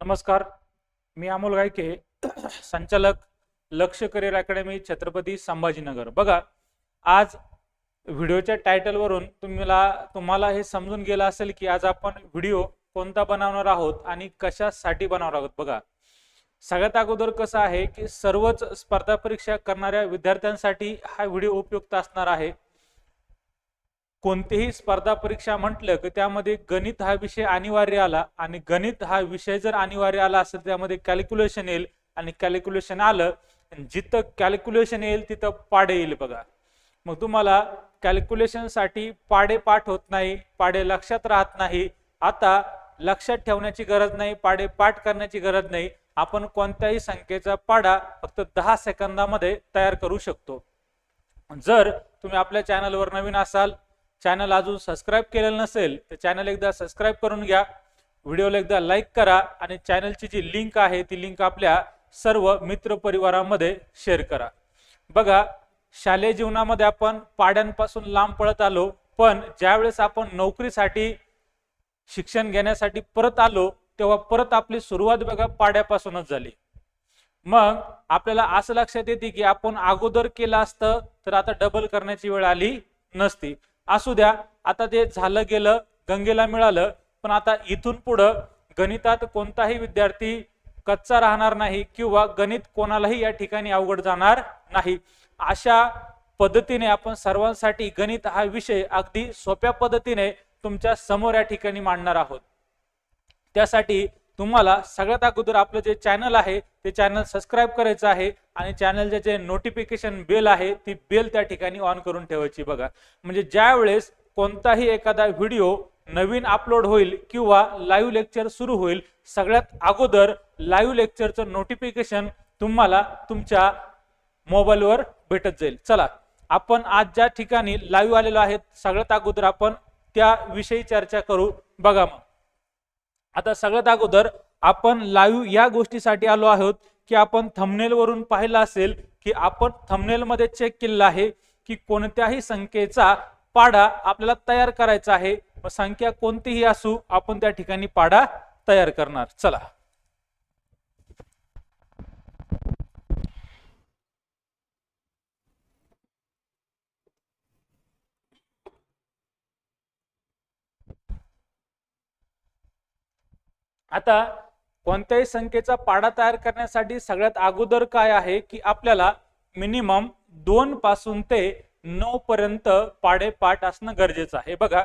नमस्कार मी अमोल गायके संचालक लक्ष करिअर अकॅडमी छत्रपती संभाजीनगर. बघा आज व्हिडिओच्या टायटलवरून तुम्हाला तुम्हाला हे समजून गेलं असेल की आज आपण व्हिडिओ कोणता बनवणार आहोत आणि कशासाठी बनवणार आहोत. बघा सगळ्यात अगोदर कसं आहे की सर्वच स्पर्धा परीक्षा करणाऱ्या विद्यार्थ्यांसाठी हा व्हिडिओ उपयुक्त असणार आहे. कोणतीही स्पर्धा परीक्षा म्हटलं की त्यामध्ये गणित हा विषय अनिवार्य आला आणि गणित हा विषय जर अनिवार्य आला असेल त्यामध्ये कॅल्क्युलेशन येईल आणि कॅल्क्युलेशन आलं जिथं कॅल्क्युलेशन येईल तिथं पाडे येईल बघा. मग तुम्हाला कॅल्क्युलेशनसाठी पाडे पाठ होत नाही पाडे लक्षात राहत नाही. आता लक्षात ठेवण्याची गरज नाही पाडे पाठ करण्याची गरज नाही. आपण कोणत्याही संख्येचा पाडा फक्त दहा सेकंदामध्ये तयार करू शकतो. जर तुम्ही आपल्या चॅनलवर नवीन असाल चॅनल अजून सबस्क्राईब केलेलं नसेल तर चॅनल एकदा सबस्क्राईब करून घ्या. व्हिडिओला एकदा लाईक करा आणि चॅनलची जी लिंक आहे ती लिंक आपल्या सर्व मित्र परिवारामध्ये शेअर करा. बघा शालेय जीवनामध्ये आपण पाड्यांपासून लांब पळत आलो पण ज्यावेळेस आपण नोकरीसाठी शिक्षण घेण्यासाठी परत आलो तेव्हा परत आपली सुरुवात बघा पाड्यापासूनच झाली. मग आपल्याला असं लक्षात येते की आपण अगोदर केलं असतं तर आता डबल करण्याची वेळ आली नसती. असू द्या आता ते झालं गेलं गंगेला मिळालं पण आता इथून पुढं गणितात कोणताही विद्यार्थी कच्चा राहणार नाही किंवा गणित कोणालाही या ठिकाणी अवघड जाणार नाही. अशा पद्धतीने आपण सर्वांसाठी गणित हा विषय अगदी सोप्या पद्धतीने तुमच्यासमोर या ठिकाणी मांडणार आहोत. त्यासाठी तुम्हाला सगळ्यात अगोदर आपलं जे चॅनल आहे ते चॅनल सबस्क्राईब करायचं आहे आणि चॅनलचे जे नोटिफिकेशन बेल आहे ती बेल त्या ठिकाणी ऑन करून ठेवायची बघा. म्हणजे ज्या वेळेस कोणताही एखादा व्हिडिओ नवीन अपलोड होईल किंवा लाईव्ह लेक्चर सुरू होईल सगळ्यात अगोदर लाईव्ह लेक्चरचं नोटिफिकेशन तुम्हाला तुमच्या मोबाईलवर भेटत जाईल. चला आपण आज ज्या ठिकाणी लाईव्ह आलेलो आहेत सगळ्यात अगोदर आपण त्याविषयी चर्चा करू. बघा मग. आता सगळ्यात अगोदर आपण लाईव्ह या गोष्टीसाठी आलो आहोत की आपण थमनेल वरून पाहिलं असेल की आपण थमनेल मध्ये चेक केलेलं आहे की कोणत्याही संख्येचा पाडा आपल्याला तयार करायचा आहे. संख्या कोणतीही असू आपण त्या ठिकाणी पाडा तयार करणार. चला. आता कोणत्याही संख्येचा पाडा तयार करण्यासाठी सगळ्यात अगोदर काय आहे की आपल्याला मिनिमम दोन पासून ते नऊ पर्यंत पाडे पाठ असणं गरजेचं आहे. बघा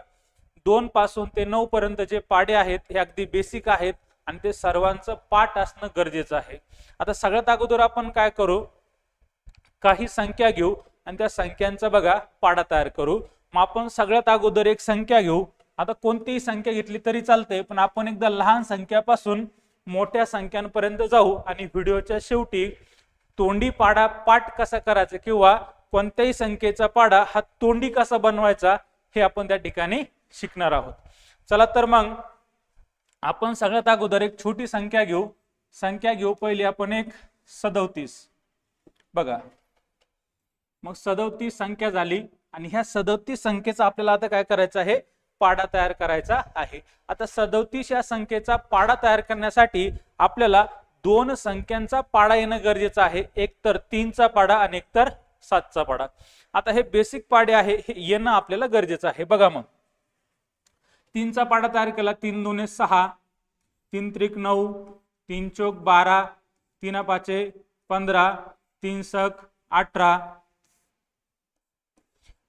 दोन पासून ते नऊ पर्यंत जे पाडे आहेत हे अगदी बेसिक आहेत आणि ते सर्वांचं पाठ असणं गरजेचं आहे. आता सगळ्यात अगोदर आपण काय करू? काही संख्या घेऊ आणि त्या संख्यांचा बघा पाडा तयार करू. मग आपण सगळ्यात अगोदर एक संख्या घेऊ. आता कोणतीही संख्या घेतली तरी चालते पण आपण एकदा लहान संख्यापासून मोठ्या संख्यांपर्यंत जाऊ आणि व्हिडिओच्या शेवटी तोंडी पाडा पाठ कसा करायचा किंवा कोणत्याही संख्येचा पाडा हा तोंडी कसा बनवायचा हे आपण त्या ठिकाणी शिकणार आहोत. चला तर मग आपण सगळ्यात अगोदर एक छोटी संख्या घेऊ. संख्या घेऊ पहिली आपण एक सदोतीस. बघा. मग सदोतीस संख्या झाली आणि ह्या सदोतीस संख्येचा आपल्याला आता काय करायचं आहे? पाडा तयार करायचा आहे. आता सदोतीस या संख्येचा पाडा तयार करण्यासाठी आपल्याला दोन संख्यांचा पाडा येणं गरजेचं आहे. एक तर तीनचा पाडा आणि एक तर सातचा पाडा. आता हे बेसिक पाडे आहे हे येणं आपल्याला गरजेचं आहे. बघा मग. तीनचा पाडा तयार केला. तीन दोन सहा तीन त्रिक नऊ तीन चौक बारा तीन पाचे पंधरा तीन सक अठरा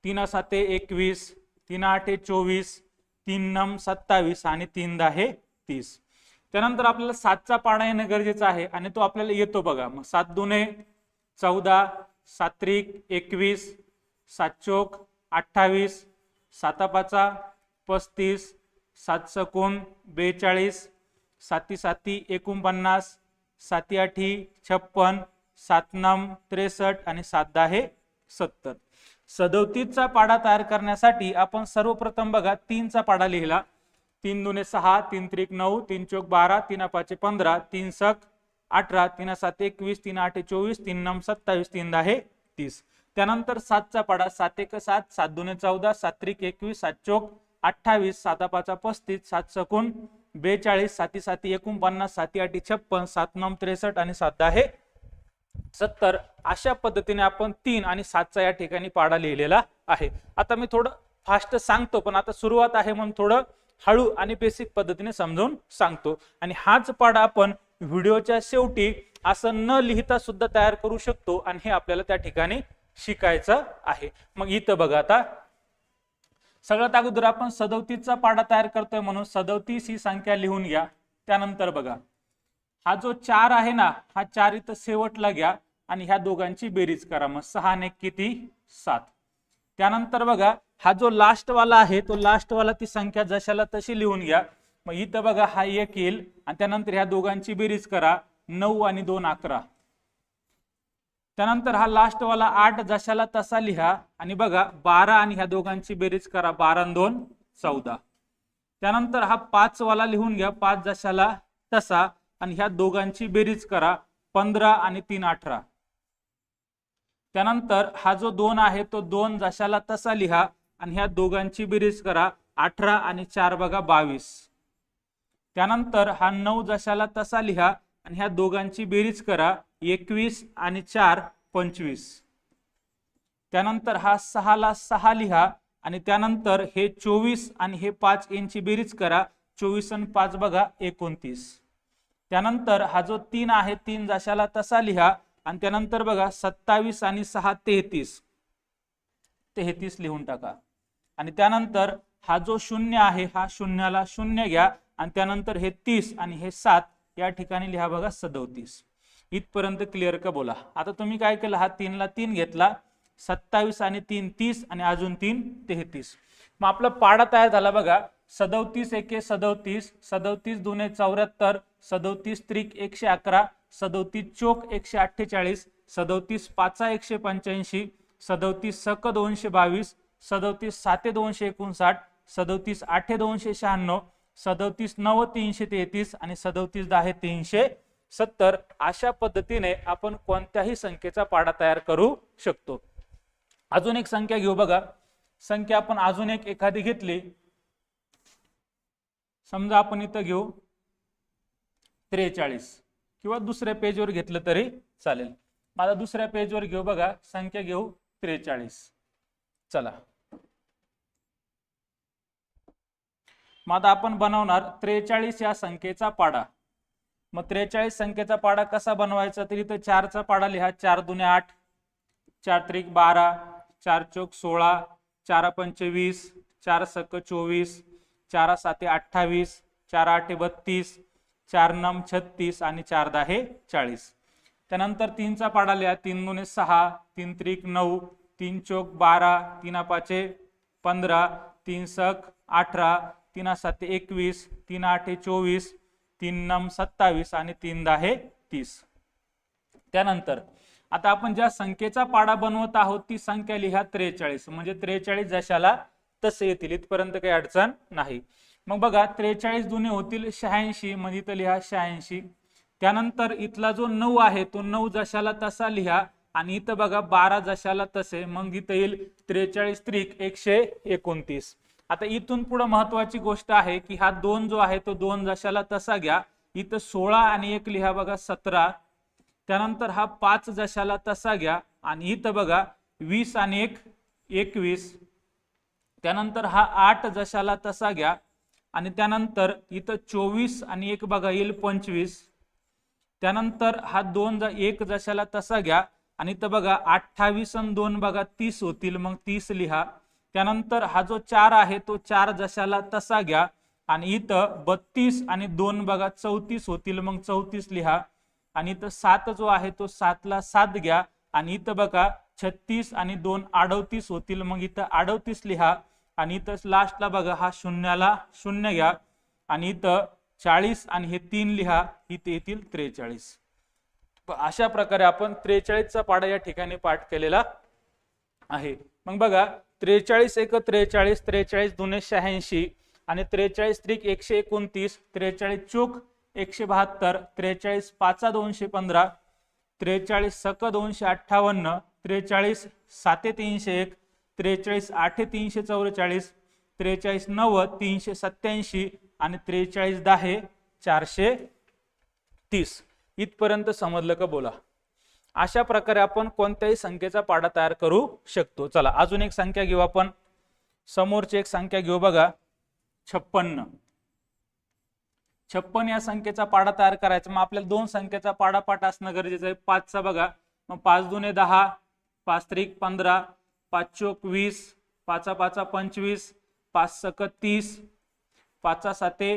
तीन साते एकवीस तीन आठे चोवीस तीन नम सत्तावीस आणि तीन दहा तीस. त्यानंतर आपल्याला सातचा पाडा येणं गरजेचं आहे आणि तो आपल्याला येतो बघा. मग सात दुने चौदा सात्रिक एकवीस सात चोक अठ्ठावीस सातापाचा पस्तीस सात सकोण बेचाळीस साती साती एकोणपन्नास साती आठी छप्पन सात नम त्रेसष्ट आणि सात दहा सत्तर. सदोतीसचा पाडा तयार करण्यासाठी आपण सर्वप्रथम बघा तीनचा पाडा लिहिला. तीन दुने सहा तीन त्रिक नऊ तीन चौक बारा तीन पाचे पंधरा तीन सक अठरा तीन सात एकवीस तीन आठे चोवीस तीन नम सत्तावीस तीन दहा तीस. त्यानंतर सातचा पाडा सात एक सात सात दुने चौदा सात त्रिक एकवीस सात चौक अठ्ठावीस साता पाचा पस्तीस सात सकून बेचाळीस साती साती एकोणपन्नास साती आठी छप्पन सात नऊ त्रेसष्ट आणि सात दहा हे सत्तर अशा पद्धतीने आपण तीन आणि सातचा या ठिकाणी पाडा लिहिलेला आहे. आता मी थोडं फास्ट सांगतो पण आता सुरुवात आहे म्हणून थोडं हळू आणि बेसिक पद्धतीने समजावून सांगतो. आणि हाच पाडा आपण व्हिडिओच्या शेवटी असं न लिहिता सुद्धा तयार करू शकतो आणि हे आपल्याला त्या ठिकाणी शिकायचं आहे. मग इथं बघा आता. सगळ्यात अगोदर आपण सदोतीसचा पाडा तयार करतोय म्हणून सदवतीस ही संख्या लिहून घ्या. त्यानंतर बघा. हा जो चार आहे ना हा चार इथं शेवटला घ्या आणि ह्या दोघांची बेरीज करा. मग सहा ने किती? सात. त्यानंतर बघा हा जो लास्ट वाला आहे तो लास्टवाला ती संख्या जशाला तशी लिहून घ्या. मग इथं बघा हा एक येईल आणि त्यानंतर ह्या दोघांची बेरीज करा. नऊ आणि दोन अकरा. त्यानंतर हा लास्टवाला आठ जशाला तसा लिहा आणि बघा बारा आणि ह्या दोघांची बेरीज करा. बारा दोन चौदा. त्यानंतर हा पाचवाला लिहून घ्या. पाच जशाला तसा. आणि ह्या दोघांची बेरीज करा पंधरा आणि तीन अठरा. त्यानंतर हा जो दोन आहे तो दोन जशाला तसा लिहा आणि ह्या दोघांची बेरीज करा अठरा आणि चार बघा बावीस. त्यानंतर हा नऊ जशाला तसा लिहा आणि ह्या दोघांची बेरीज करा एकवीस आणि चार पंचवीस. त्यानंतर हा सहाला सहा लिहा आणि त्यानंतर हे चोवीस आणि हे पाच यांची बेरीज करा. चोवीस आणि पाच बघा एकोणतीस. त्यानंतर हा जो तीन आहे तीन जशाला तसा लिहा. आणि त्यानंतर बघा सत्तावीस आणि सहा तेहतीस. तेहतीस लिहून टाका. आणि त्यानंतर हा जो शून्य आहे हा शून्याला शून्य घ्या. आणि त्यानंतर हे तीस आणि हे सात या ठिकाणी लिहा बघा सदोतीस. इथपर्यंत क्लिअर का बोला? आता तुम्ही काय केलं? हा तीनला तीन घेतला. सत्तावीस आणि तीन तीस आणि अजून तीन तेहतीस. मग आपला पाडा तयार झाला बघा. सदोतीस एके सदोतीस सदोतीस दुने चौऱ्याहत्तर सदोतीस त्रिक एकशे अकरा सदोतीस चोक एकशे अठ्ठेचाळीस सदोतीस पाचा एकशे पंच्याऐंशी सदोतीस सक दोनशे बावीस सदोतीस साते दोनशे एकोणसाठ सदोतीस आठे दोनशे शहाण्णव सदोतीस नव तीनशे तेहतीस आणि सदोतीस दहा तीनशे सत्तर अशा पद्धतीने आपण कोणत्याही संख्येचा पाडा तयार करू शकतो. अजून एक संख्या घेऊ बघा. संख्या आपण अजून एक एखादी घेतली. समजा आपण इथं घेऊ त्रेचाळीस. किंवा दुसऱ्या पेजवर घेतलं तरी चालेल. मला दुसऱ्या पेजवर घेऊ बघा. संख्या घेऊ त्रेचाळीस. चला. मग आता आपण बनवणार त्रेचाळीस या संख्येचा पाडा. मग त्रेचाळीस संख्येचा पाडा कसा बनवायचा? तर इथं चारचा पाडा लिहा. चार दुने आठ. चार त्रिक बारा. चार चौक सोळा. चार पंचवीस. चार सक चोवीस. चार साते अठ्ठावीस चार आठे बत्तीस चार नम छत्तीस आणि चार दहा चाळीस. त्यानंतर तीनचा पाडा लिहा तीन दुने सहा तीन त्रिक नऊ तीन चौक बारा तीन पाचे पंधरा तीन सक अठरा तीन साते एकवीस तीन आठे चोवीस तीन नम सत्तावीस आणि तीन दहा तीस. त्यानंतर आता आपण ज्या संख्येचा पाडा बनवत आहोत ती संख्या लिहा त्रेचाळीस. म्हणजे त्रेचाळीस जशाला तसे येतील. इथपर्यंत काही अडचण नाही. मग बघा त्रेचाळीस दुने होतील शहाऐंशी म्हणजे इथं लिहा शहाऐंशी. त्यानंतर इथला जो नऊ आहे तो नऊ जशाला तसा लिहा आणि इथं बघा बारा जशाला तसे. मग इथं येईल त्रेचाळीस त्रिक एकशे एकोणतीस. आता इथून पुढे महत्वाची गोष्ट आहे की हा दोन जो आहे तो दोन जशाला तसा घ्या. इथं सोळा आणि एक लिहा बघा सतरा. त्यानंतर हा पाच जशाला तसा घ्या आणि इथं बघा वीस आणि एक एकवीस. त्यानंतर हा आठ जशाला तसा घ्या. आणि त्यानंतर इथं चोवीस आणि एक बघा येईल पंचवीस. त्यानंतर हा दोन जा एक जशाला तसा घ्या. आणि इथं बघा अठ्ठावीस आणि दोन बघा तीस होतील. मग तीस लिहा. त्यानंतर हा जो चार आहे तो चार जशाला तसा घ्या. आणि इथं बत्तीस आणि दोन बघा चौतीस होतील. मग चौतीस लिहा. आणि इथं सात जो आहे तो सातला सात घ्या. आणि इथं बघा छत्तीस आणि दोन अडवतीस होतील. मग इथं अडवतीस लिहा. आणि इथं लास्टला बघा हा शून्याला शून्य घ्या. आणि इथं चाळीस आणि हे तीन लिहा इथे येतील त्रेचाळीस. अशा प्रकारे आपण त्रेचाळीसचा पाडा या ठिकाणी पाठ केलेला आहे. मग बघा त्रेचाळीस एक त्रेचाळीस त्रेचाळीस दोनशे शहाऐंशी आणि त्रेचाळीस त्रिक एकशे एकोणतीस त्रेचाळीस चोक एकशे बहात्तर त्रेचाळीस पाचा दोनशे पंधरा त्रेचाळीस सक दोनशे अठ्ठावन्न त्रेचाळीस साते तीनशे एक त्रेचाळीस आठे तीनशे चौवेचाळीस त्रेचाळीस नव्वद तीनशे सत्याऐंशी आणि त्रेचाळीस दहा चारशे तीस. इथपर्यंत समजलं का बोला? अशा प्रकारे आपण कोणत्याही संख्येचा पाडा तयार करू शकतो. चला अजून एक संख्या घेऊ आपण. समोरची एक संख्या घेऊ बघा. छप्पन्न. छप्पन या संख्येचा पाडा तयार करायचा. मग आपल्याला दोन संख्येचा पाडापाठ असणं गरजेचं आहे. पाचचा बघा. मग पाच दुने दहा पाच त्रिक पंधरा पाच चोक वीस पाचा पाचा पंचवीस पाच सक तीस पाचा साते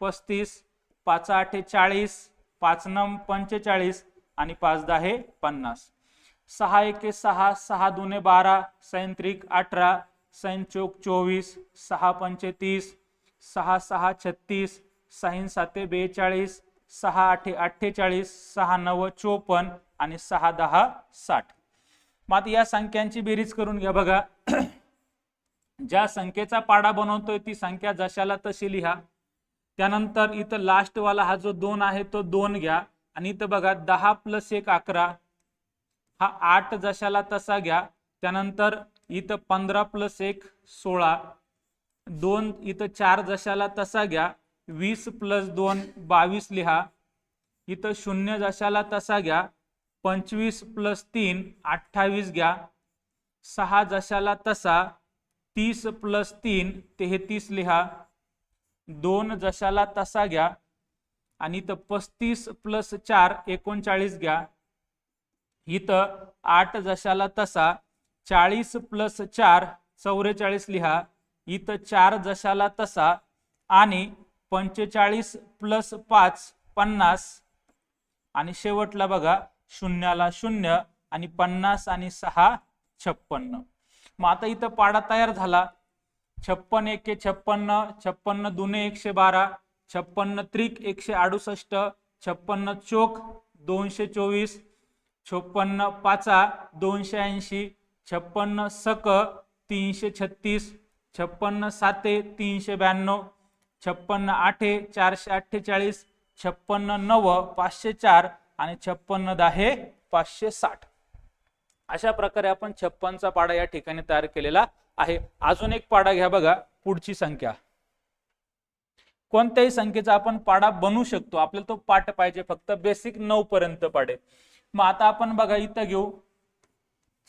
पस्तीस पाचा आठे चाळीस पाच नम पंचेचाळीस आणि पाच दहा हे पन्नास. सहा एके सहा सहा दुने बारा सैंत्रिक अठरा सैन चोक चोवीस सहा पंचे तीस सहा सहा छत्तीस सहीन साते बेचाळीस सहा आठे अठ्ठेचाळीस सहा नव चोपन्न आणि सहा दहा साठ. मग आता या संख्यांची बेरीज करून घ्या बघा. ज्या संख्येचा पाडा बनवतोय ती संख्या जशाला तशी लिहा. त्यानंतर इथं लास्टवाला हा जो दोन आहे तो दोन घ्या. आणि इथं बघा दहा प्लस एक अकरा. हा आठ जशाला तसा घ्या. त्यानंतर इथं पंधरा प्लस एक सोळा. दोन इथं चार जशाला तसा घ्या. वीस प्लस दोन बावीस लिहा. इथं शून्य जशाला तसा घ्या. पंचवीस प्लस तीन अठ्ठावीस घ्या. सहा जशाला तसा तीस प्लस तीन तेहतीस लिहा. दोन जशाला तसा घ्या. आणि इथं पस्तीस प्लस चार एकोणचाळीस घ्या. इथं आठ जशाला तसा चाळीस प्लस चार चौवेचाळीस लिहा. इथं चार जशाला तसा आणि पंचेचाळीस प्लस पाच पन्नास. आणि शेवटला बघा शून्याला शून्य आणि पन्नास आणि सहा छप्पन्न. मग आता इथं पाडा तयार झाला. छप्पन एके छप्पन्न छप्पन्न दुने एकशे बारा छप्पन्न त्रिक एकशे अडुसष्ट छप्पन्न चोक दोनशे चोवीस छप्पन्न पाचा दोनशे ऐंशी छप्पन्न सक तीनशे छत्तीस छप्पन्न साते तीनशे ब्याण्णव छप्पन्न आठे चारशे अठ्ठेचाळीस छप्पन्न नव पाचशे चार आणि छप्पन्न दहा पाचशे साठ. अशा प्रकारे आपण छप्पनचा पाडा या ठिकाणी तयार केलेला आहे. अजून एक पाडा घ्या बघा पुढची संख्या. कोणत्याही संख्येचा आपण पाडा बनवू शकतो. आपल्याला तो पाठ पाहिजे फक्त बेसिक नऊ पर्यंत पाडे. मग आता आपण बघा इथं घेऊ.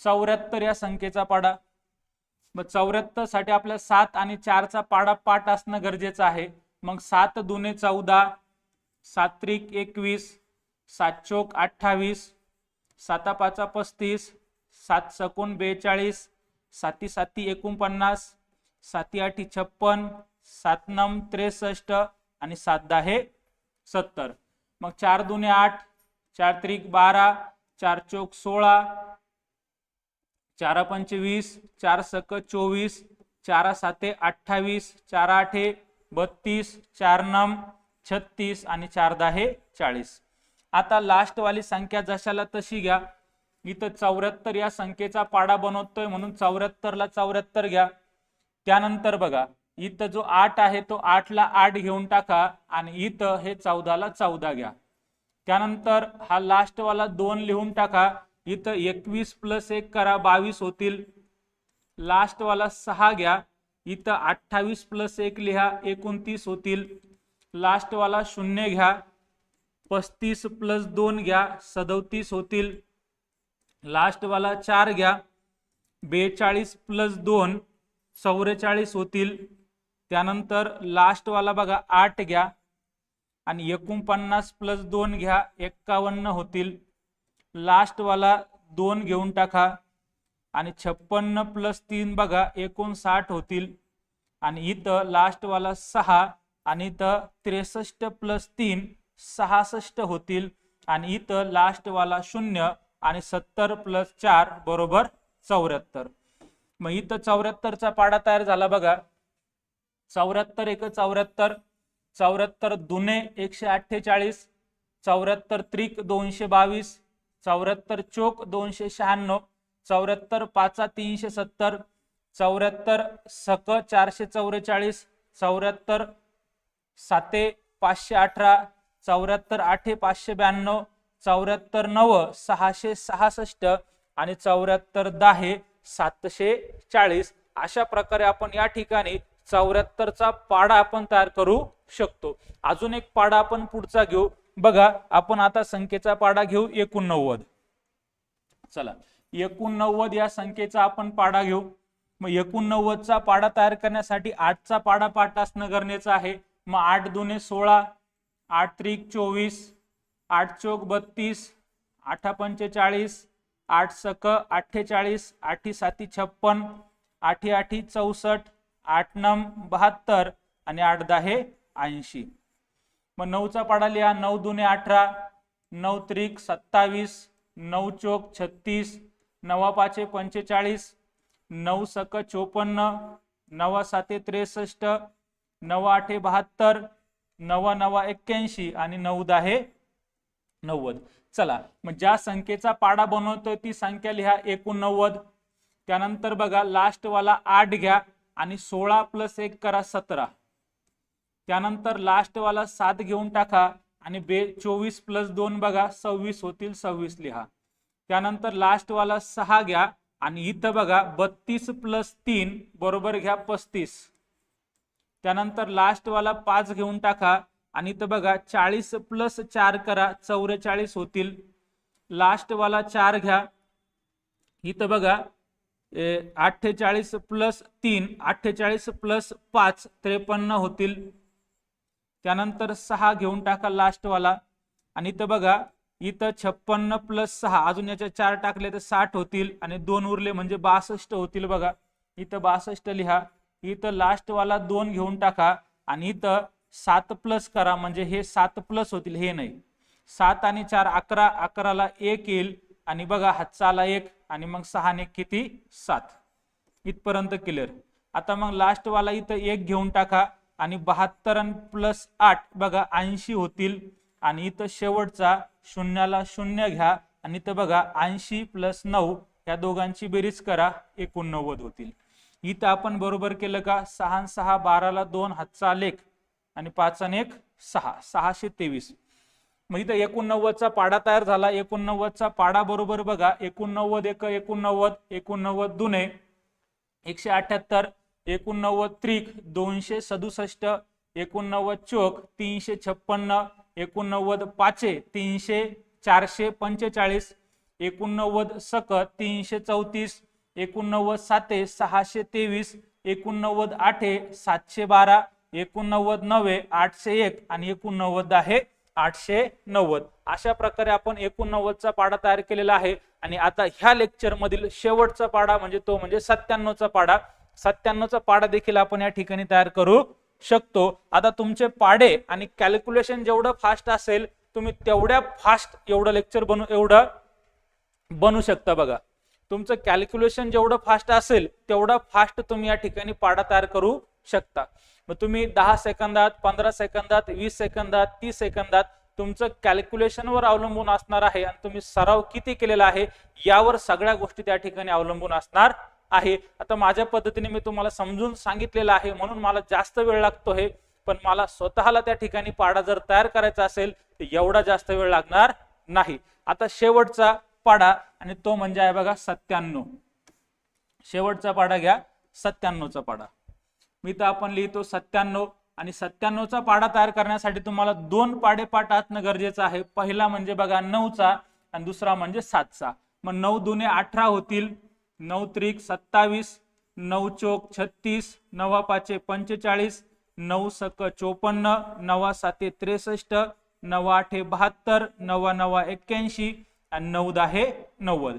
चौऱ्याहत्तर या संख्येचा पाडा. मग चौऱ्याहत्तरसाठी आपल्या सात आणि चारचा पाडा पाठ असणं गरजेचं आहे. मग सात दुने चौदा सात्रिक एकवीस सात चोक अठ्ठावीस सातापाचा पस्तीस सात सकून बेचाळीस साती साती एकोणपन्नास साती आठी छप्पन सात नम त्रेसष्ट आणि सात दहा सत्तर. मग चार दुने आठ चार त्रिक बारा चार चोक सोळा चार पंचवीस चार सक चोवीस चारा साते अठ्ठावीस चार आठे बत्तीस चार नम छत्तीस आणि चार दहा चाळीस. आता लास्टवाली संख्या जशाला तशी घ्या. इथं चौऱ्याहत्तर या संख्येचा पाडा बनवतोय म्हणून चौऱ्याहत्तरला चौऱ्याहत्तर घ्या. त्यानंतर बघा इथं जो आठ आहे तो आठला आठ घेऊन टाका आणि इथं हे चौदाला चौदा घ्या. त्यानंतर हा लास्टवाला दोन लिहून टाका. इथं एकवीस प्लस एक करा बावीस होतील. लास्टवाला सहा घ्या. इथं अठ्ठावीस प्लस एक लिहा एकोणतीस होतील. लास्टवाला शून्य घ्या. पस्तीस प्लस दोन घ्या सदोतीस होतील. लास्टवाला चार घ्या बेचाळीस प्लस दोन चौवेचाळीस होतील. त्यानंतर लास्टवाला बघा आठ घ्या आणि एकोणपन्नास प्लस दोन घ्या एक्कावन्न होतील. लास्टवाला दोन घेऊन टाका आणि छप्पन्न प्लस तीन बघा एकोणसाठ होतील. आणि इथं लास्टवाला सहा आणि इथं त्रेसष्ट प्लस तीन सहासष्ट होतील आणि इथं लास्टवाला शून्य आणि सत्तर प्लस चार बरोबर चौऱ्याहत्तर. मग इथं चौऱ्याहत्तरचा पाडा तयार झाला बघा. चौऱ्याहत्तर एक चौऱ्याहत्तर चौऱ्याहत्तर दुने एकशे अठ्ठेचाळीस चौऱ्याहत्तर त्रिक दोनशे बावीस चौऱ्याहत्तर चोक दोनशे शहाण्णव चौऱ्याहत्तर पाचा तीनशे सत्तर चौऱ्याहत्तर सक चारशे चौवेचाळीस चौऱ्याहत्तर साते पाचशे अठरा चौऱ्याहत्तर आठे पाचशे ब्याण्णव चौऱ्याहत्तर नव सहाशे सहासष्ट आणि चौऱ्याहत्तर दहा सातशे चाळीस अशा प्रकारे आपण या ठिकाणी चौऱ्याहत्तरचा पाडा आपण तयार करू शकतो. अजून एक पाडा आपण पुढचा घेऊ. बघा आपण आता संख्येचा पाडा घेऊ. एकोणनव्वद. चला. एकोणनव्वद या संख्येचा आपण पाडा घेऊ. मग एकोणनव्वदचा पाडा तयार करण्यासाठी आठचा पाडा पाठ असणं गरजेचं आहे. मग आठ दोने सोळा आठ त्रिक चोवीस आठ चोक बत्तीस आठा पंचेचाळीस आठ सक अठ्ठेचाळीस आठी साती छप्पन आठी आठी चौसष्ट आठ नम बहात्तर आणि आठ दहा ऐंशी. मग नऊचा पाडा लिहा नऊ दुने अठरा नऊ त्रिक सत्तावीस नऊ चोक छत्तीस नवा पाचे पंचेचाळीस नऊ सक चोपन्न नवा साते त्रेसष्ट नवा आठे बहात्तर नवा नवा एक्क्याऐंशी आणि नऊ दहा नव्वद. चला मग ज्या संख्येचा पाडा बनवतोय ती संख्या लिहा एकोणनव्वद. त्यानंतर बघा लास्टवाला आठ घ्या आणि सोळा प्लस एक करा सतरा. त्यानंतर लास्टवाला सात घेऊन टाका आणि बे चोवीस प्लस दोन बघा सव्वीस होतील सव्वीस लिहा. त्यानंतर लास्टवाला सहा घ्या आणि इथं बघा बत्तीस प्लस तीन बरोबर घ्या पस्तीस. त्यानंतर लास्टवाला पाच घेऊन टाका. आणि इथं बघा चाळीस प्लस चार करा चौवेचाळीस होतील. लास्टवाला चार घ्या. इथं बघा अठ्ठेचाळीस प्लस तीन अठ्ठेचाळीस प्लस पाच त्रेपन्न होतील. त्यानंतर सहा घेऊन टाका लास्टवाला आणि इथं बघा इथं छप्पन्न प्लस सहा अजून याच्या चार टाकले तर साठ होतील. आणि दोन उरले म्हणजे बासष्ट होतील बघा. इथं बासष्ट लिहा. इथं लास्टवाला दोन घेऊन टाका आणि इथं सात प्लस करा म्हणजे हे सात प्लस होतील हे नाही. सात आणि चार अकरा अकराला एक येईल. आणि बघा हातचाला एक आणि मग सहाने किती? सात. इथपर्यंत क्लिअर आता मग लास्टवाला इथं एक घेऊन टाका आणि बहात्तर प्लस आठ बघा ऐंशी होतील. आणि इथं शेवटचा शून्याला शून्य घ्या. आणि इथं बघा ऐंशी प्लस नऊ या दोघांची बेरीज करा एकोणनव्वद होतील. इथं आपण बरोबर केलं का? सहा सहा बाराला दोन हातचा लेख. आणि पाच आणि एक सहा. सहाशे तेवीस. मग इथं एकोणनव्वदचा पाडा तयार झाला. एकोणनव्वदचा पाडा बरोबर बघा. एकोणनव्वद एक एकोणनव्वद एकोणनव्वद दुने एकशे अठ्याहत्तर एकोणनव्वद त्रिक दोनशे सदुसष्ट एकोणनव्वद चोक तीनशे छप्पन्न एकोणनव्वद पाचे तीनशे चारशे पंचेचाळीस एकोणनव्वद सक तीनशे चौतीस एकोणनव्वद साते सहाशे तेवीस एकोणनव्वद आठे सातशे बारा एकोणनव्वद नवे आठशे एक आणि एकोणनव्वद आहे आठशे नव्वद. अशा प्रकारे आपण एकोणनव्वदचा पाडा तयार केलेला आहे आणि आता ह्या लेक्चर मधील शेवटचा पाडा म्हणजे तो म्हणजे सत्त्याण्णवचा पाडा. सत्त्याण्णवचा पाडा देखील आपण या ठिकाणी तयार करू शकतो. आता तुमचे पाडे आणि कॅल्क्युलेशन जेवढं फास्ट असेल तुम्ही तेवढ्या फास्ट एवढं लेक्चर बनू एवढं बनू शकता बघा. तुमचं कॅल्क्युलेशन जेवढं फास्ट असेल तेवढं फास्ट तुम्ही या ठिकाणी पाडा तयार करू शकता. मग तुम्ही दहा सेकंदात पंधरा सेकंदात वीस सेकंदात तीस सेकंदात तुमचं कॅल्क्युलेशनवर अवलंबून असणार आहे आणि तुम्ही सराव किती केलेला आहे यावर सगळ्या गोष्टी त्या ठिकाणी अवलंबून असणार आहे. आता माझ्या पद्धतीने मी तुम्हाला समजून सांगितलेलं आहे म्हणून मला जास्त वेळ लागतो आहे पण मला स्वतःला त्या ठिकाणी पाडा जर तयार करायचा असेल तर एवढा जास्त वेळ लागणार नाही. आता शेवटचा पाडा आणि तो म्हणजे आहे बघा सत्त्याण्णव. शेवटचा पाडा घ्या सत्त्याण्णवचा पाडा. मी तर आपण लिहितो सत्त्याण्णव आणि सत्त्याण्णवचा पाडा तयार करण्यासाठी तुम्हाला दोन पाडे पाठ असणं गरजेचं आहे. पहिला म्हणजे बघा नऊचा आणि दुसरा म्हणजे सातचा. मग नऊ दुने अठरा होतील. नऊ त्रिक सत्तावीस नऊ चोक छत्तीस नवा पाचे पंचेचाळीस नऊ सक चोपन्न नवा साते त्रेसष्ट नवा आठे बहात्तर नवा नवा एक्क्याऐंशी आणि नऊ हे नव्वद.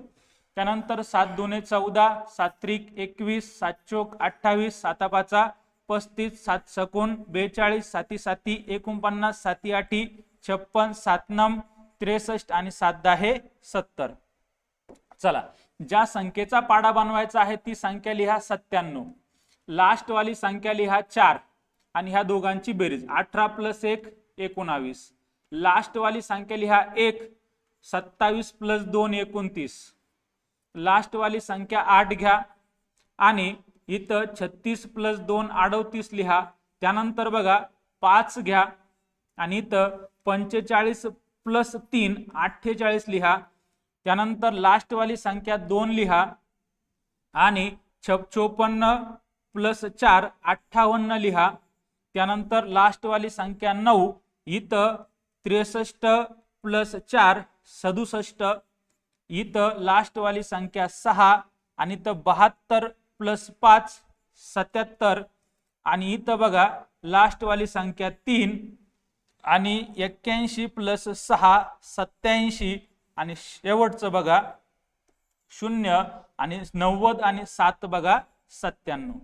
त्यानंतर सात दोने चौदा सात त्रिक एकवीस सात चोक अठ्ठावीस साता पाचा पस्तीस सात सकून बेचाळीस साती साती एकोणपन्नास साती आठी छप्पन सात नम त्रेसष्ट आणि सात दहा हे सत्तर. चला ज्या संख्येचा पाडा बनवायचा आहे ती संख्या लिहा सत्त्याण्णव. लास्टवाली संख्या लिहा चार आणि ह्या दोघांची बेरीज अठरा प्लस एक एकोणावीस. लास्टवाली संख्या लिहा एक सत्तावीस प्लस दोन एकोणतीस. लास्टवाली संख्या आठ घ्या. आणि इथं छत्तीस प्लस दोन अडतीस लिहा. त्यानंतर बघा पाच घ्या. आणि इथं पंचेचाळीस प्लस तीन अठ्ठेचाळीस लिहा. त्यानंतर लास्टवाली संख्या दोन लिहा. आणि छ चोपन्न प्लस चार अठ्ठावन्न लिहा. त्यानंतर लास्टवाली संख्या नऊ इथं त्रेसष्ट प्लस चार सदुसष्ट इथं लास्टवाली संख्या सहा आणि इथं बहात्तर प्लस पाच सत्याहत्तर. आणि इथं बघा लास्टवाली संख्या तीन आणि एक्क्याऐंशी प्लस सहा सत्याऐंशी. आणि शेवटचं बघा शून्य आणि नव्वद आणि सात बघा सत्त्याण्णव.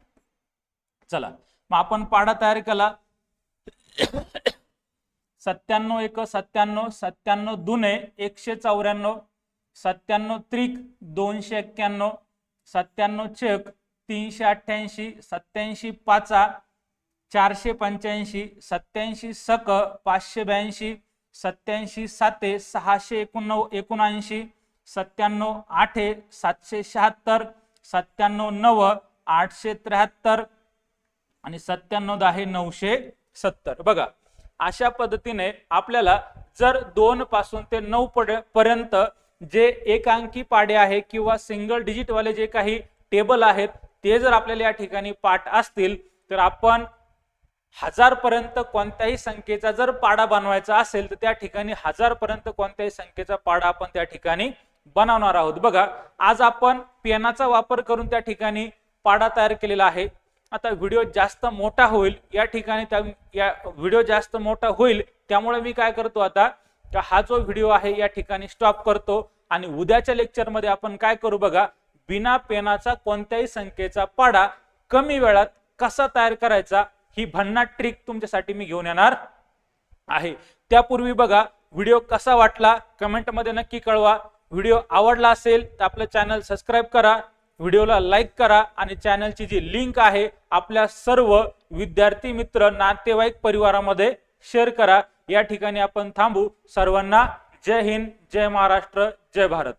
चला मग आपण पाडा तयार केला. सत्त्याण्णव एक सत्त्याण्णव सत्त्याण्णव दुने एकशे चौऱ्याण्णव सत्त्याण्णव त्रिक दोनशे एक्क्याण्णव सत्त्याण्णव चेक तीनशे अठ्ठ्याऐंशी सत्याऐंशी पाचा चारशे पंच्याऐंशी सत्याऐंशी सक पाचशे ब्याऐंशी सत्याऐंशी साते सहाशे एकोणनव एकोणऐंशी सत्त्याण्णव आठे सातशे शहात्तर सत्त्याण्णव नव आठशे त्र्याहत्तर आणि सत्त्याण्णव दहा नऊशे सत्तर. बघा अशा पद्धतीने आपल्याला जर दोन पासून ते नऊ पड- पर्यंत जे एकांकी पाडे आहे किंवा सिंगल डिजिटवाले जे काही टेबल आहेत ते जर आपल्याला या ठिकाणी पाठ असतील तर आपण हजारपर्यंत कोणत्याही संख्येचा जर पाडा बनवायचा असेल तर त्या ठिकाणी हजारपर्यंत कोणत्याही संख्येचा पाडा आपण त्या ठिकाणी बनवणार आहोत. बघा आज आपण पेनाचा वापर करून त्या ठिकाणी पाडा तयार केलेला आहे. आता व्हिडिओ जास्त मोठा होईल या ठिकाणी त्या या व्हिडिओ जास्त मोठा होईल त्यामुळे मी काय करतो आता का हा जो व्हिडिओ आहे या ठिकाणी स्टॉप करतो. आणि उद्याच्या लेक्चरमध्ये आपण काय करू बघा बिना पेनाचा कोणत्याही संख्येचा पाडा कमी वेळात कसा तयार करायचा ही भन्नाट ट्रिक तुमच्यासाठी मी घेऊन येणार आहे. त्यापूर्वी बघा व्हिडिओ कसा वाटला कमेंटमध्ये नक्की कळवा. व्हिडिओ आवडला असेल तर आपलं चॅनल सबस्क्राईब करा. व्हिडिओला लाईक करा आणि चॅनलची जी लिंक आहे आपल्या सर्व विद्यार्थी मित्र नातेवाईक परिवारामध्ये शेअर करा. या ठिकाणी आपण थांबू. सर्वांना जय हिंद जय महाराष्ट्र जय भारत.